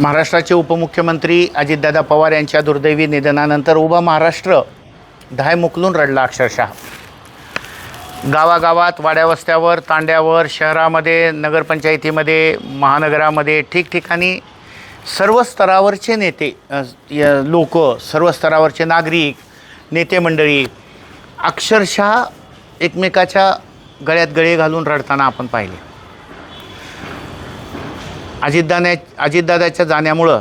महाराष्ट्राचे उपमुख्यमंत्री अजितदादा पवार यांच्या दुर्दैवी निधनानंतर उभा महाराष्ट्र धाय मुकलून रडला अक्षरशः. गावागावात वाड्यावस्त्यावर तांड्यावर शहरामध्ये नगरपंचायतीमध्ये महानगरामध्ये ठिकठिकाणी सर्व स्तरावरचे नेते लोक सर्व स्तरावरचे नागरिक नेते मंडळी अक्षरशः एकमेकाच्या गळ्यात गळे घालून रडताना आपण पाहिले. अजितदाने अजितदादाच्या जाण्यामुळं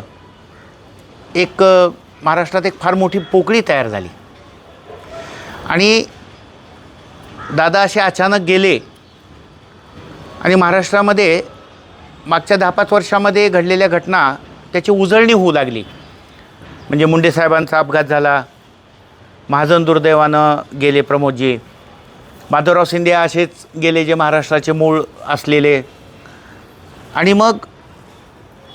एक महाराष्ट्रात एक फार मोठी पोकळी तयार झाली. आणि दादा असे अचानक गेले आणि महाराष्ट्रामध्ये मागच्या दहा पाच वर्षामध्ये घडलेल्या घटना त्याची उजळणी होऊ लागली. म्हणजे मुंडे साहेबांचा अपघात झाला महाजन दुर्दैवानं गेले प्रमोदजी माधवराव शिंदे असेच गेले जे महाराष्ट्राचे मूळ असलेले. आणि मग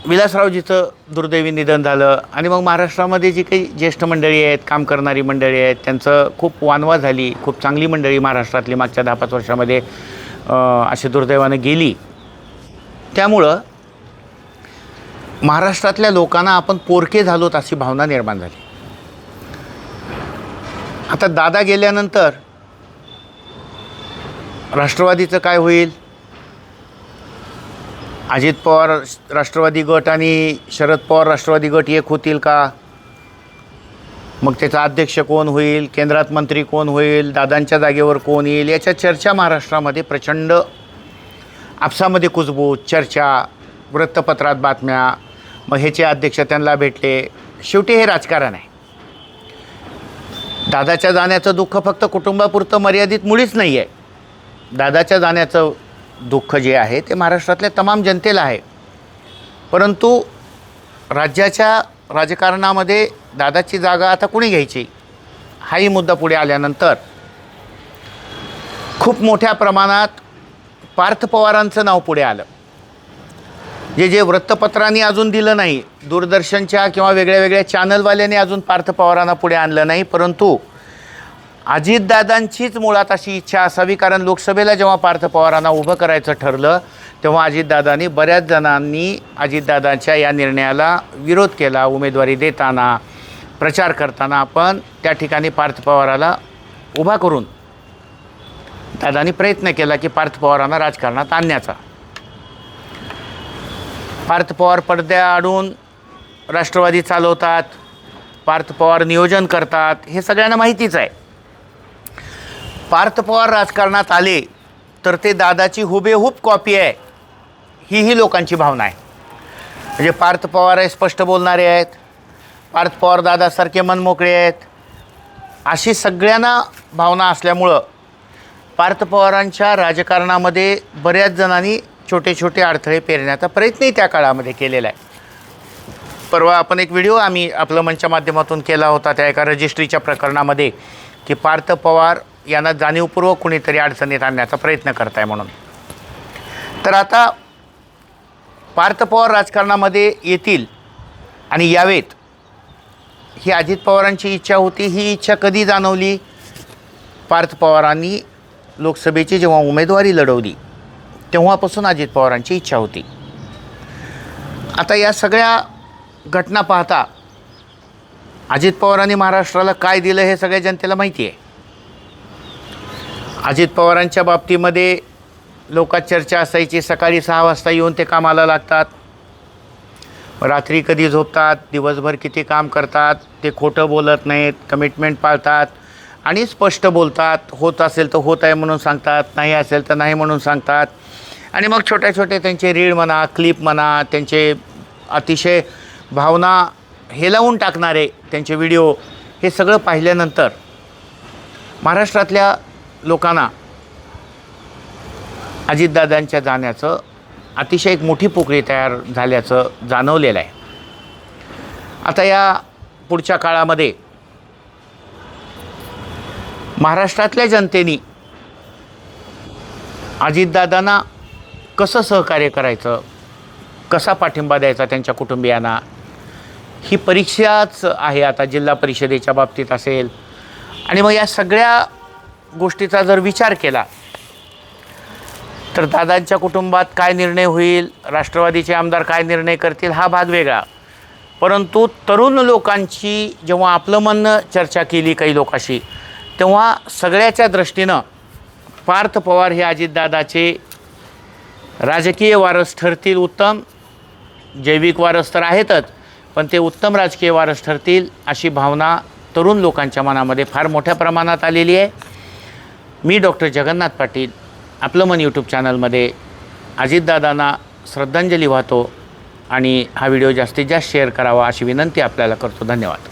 विलासरावजीचं दुर्दैवी निधन झालं आणि मग महाराष्ट्रामध्ये जी काही ज्येष्ठ मंडळी आहेत काम करणारी मंडळी आहेत त्यांचं खूप वानवा झाली खूप चांगली मंडळी महाराष्ट्रातली मागच्या दहा पाच वर्षामध्ये अशी दुर्दैवानं गेली. त्यामुळं महाराष्ट्रातल्या लोकांना आपण पोरके झालोत अशी भावना निर्माण झाली. आता दादा गेल्यानंतर राष्ट्रवादीचं काय होईल? अजित पवार राष्ट्रवादी गट आणि शरद पवार राष्ट्रवादी गट एक होतील का? मग त्याचा अध्यक्ष कोण होईल? केंद्रात मंत्री कोण होईल? दादांच्या जागेवर कोण येईल? याच्या चर्चा महाराष्ट्रामध्ये प्रचंड आपसामध्ये कुजबूज चर्चा वृत्तपत्रात बातम्या. मग ह्याचे अध्यक्ष त्यांना भेटले. शेवटी हे राजकारण आहे. दादाच्या जाण्याचं दुःख फक्त कुटुंबापुरतं मर्यादित मुळीच नाही आहे दादाच्या जाण्याचं दुःख जे आहे ते महाराष्ट्रातल्या तमाम जनतेला आहे. परंतु राज्याच्या राजकारणामध्ये दादाची जागा आता कुणी घ्यायची? हाही मुद्दा पुढे आल्यानंतर खूप मोठ्या प्रमाणात पार्थ पवारांचं नाव पुढे आलं. जे जे वृत्तपत्रांनी अजून दिलं नाही दूरदर्शनच्या किंवा वेगळ्या वेगळ्या चॅनलवाल्यांनी अजून पार्थ पवारांना पुढे आणलं नाही परंतु अजितदादांचीच मुळात अशी इच्छा असावी कारण लोकसभेला जेव्हा पार्थ पवारांना उभं करायचं ठरलं तेव्हा अजितदादांनी बऱ्याच जणांनी अजितदादांच्या या निर्णयाला विरोध केला उमेदवारी देताना प्रचार करताना. आपण त्या ठिकाणी पार्थ पवाराला उभा करून दादांनी प्रयत्न केला की पार्थ पवारांना राजकारणात आणण्याचा. पार्थ पवार पडद्याआडून राष्ट्रवादी चालवतात पार्थ पवार नियोजन करतात हे सगळ्यांना माहितीच आहे. पार्थ पवार राजकारणात आले तर ते दादाची हुबेहूब कॉपी आहे. ही ही लोकांची भावना आहे. म्हणजे पार्थ पवार हे स्पष्ट बोलणारे आहेत. पार्थ पवार दादासारखे मनमोकळे आहेत. अशी सगळ्यांना भावना असल्यामुळं पार्थ पवारांच्या राजकारणामध्ये बऱ्याच जणांनी छोटे छोटे अडथळे पेरण्याचा प्रयत्नही त्या काळामध्ये केलेला आहे. परवा आपण एक व्हिडिओ आम्ही आपलं मंच माध्यमातून केला होता त्या एका रजिस्ट्रीच्या प्रकरणामध्ये की पार्थ पवार यांना जाणीवपूर्वक कुणीतरी अडचणीत आणण्याचा प्रयत्न करत आहे म्हणून. तर आता पार्थ पवार राजकारणामध्ये येतील आणि यावेत. ही अजित पवारांची इच्छा होती ही इच्छा कधी जाणवली? पार्थ पवारांनी लोकसभेची जेव्हा उमेदवारी लढवली तेव्हापासून अजित पवारांची इच्छा होती. आता या सगळ्या घटना पाहता अजित पवारांनी महाराष्ट्राला काय दिलं हे सगळ्या जनतेला माहिती आहे. अजित पवारांच्या बाबतीमध्ये लोकात चर्चा असायची. सकाळी सहा वाजता येऊन ते कामाला लागतात. रात्री कधी झोपतात दिवसभर किती काम करतात ते खोटं बोलत नाहीत कमिटमेंट पाळतात आणि स्पष्ट बोलतात. होत असेल तर होत आहे म्हणून सांगतात नाही असेल तर नाही म्हणून सांगतात. आणि मग छोटे छोटे त्यांचे रीड म्हणा क्लिप म्हणा त्यांचे अतिशय भावना हेलावून टाकणारे त्यांचे व्हिडिओ हे सगळं पाहिल्यानंतर महाराष्ट्रातल्या लोकांना अजितदादांच्या जाण्याचं अतिशय एक मोठी पोकळी तयार झाल्याचं जाणवलेलं आहे. आता या पुढच्या काळामध्ये महाराष्ट्रातल्या जनतेनी अजितदादांना कसं सहकार्य करायचं कसा पाठिंबा द्यायचा त्यांच्या कुटुंबियांना ही परीक्षाच आहे आता जिल्हा परिषदेच्या बाबतीत असेल. आणि मग या सगळ्या गोष्टीचा जर विचार केला तर दादांच्या कुटुंबात काय निर्णय होईल राष्ट्रवादीचे आमदार काय निर्णय करतील हा भाग वेगळा. परंतु तरुण लोकांची जेव्हा आपलं म्हणणं चर्चा केली काही लोकांशी तेव्हा सगळ्याच्या दृष्टीनं पार्थ पवार हे अजितदादाचे राजकीय वारस ठरतील उत्तम. जैविक वारस तर आहेतच पण ते उत्तम राजकीय वारस ठरतील अशी भावना तरुण लोकांच्या मनामध्ये फार मोठ्या प्रमाणात आलेली आहे. मी डॉक्टर जगन्नाथ पाटील आपलं मन यूट्यूब चॅनलमध्ये अजितदादांना श्रद्धांजली वाहतो आणि हा व्हिडिओ जास्तीत जास्त शेअर करावा अशी विनंती आपल्याला करतो. धन्यवाद.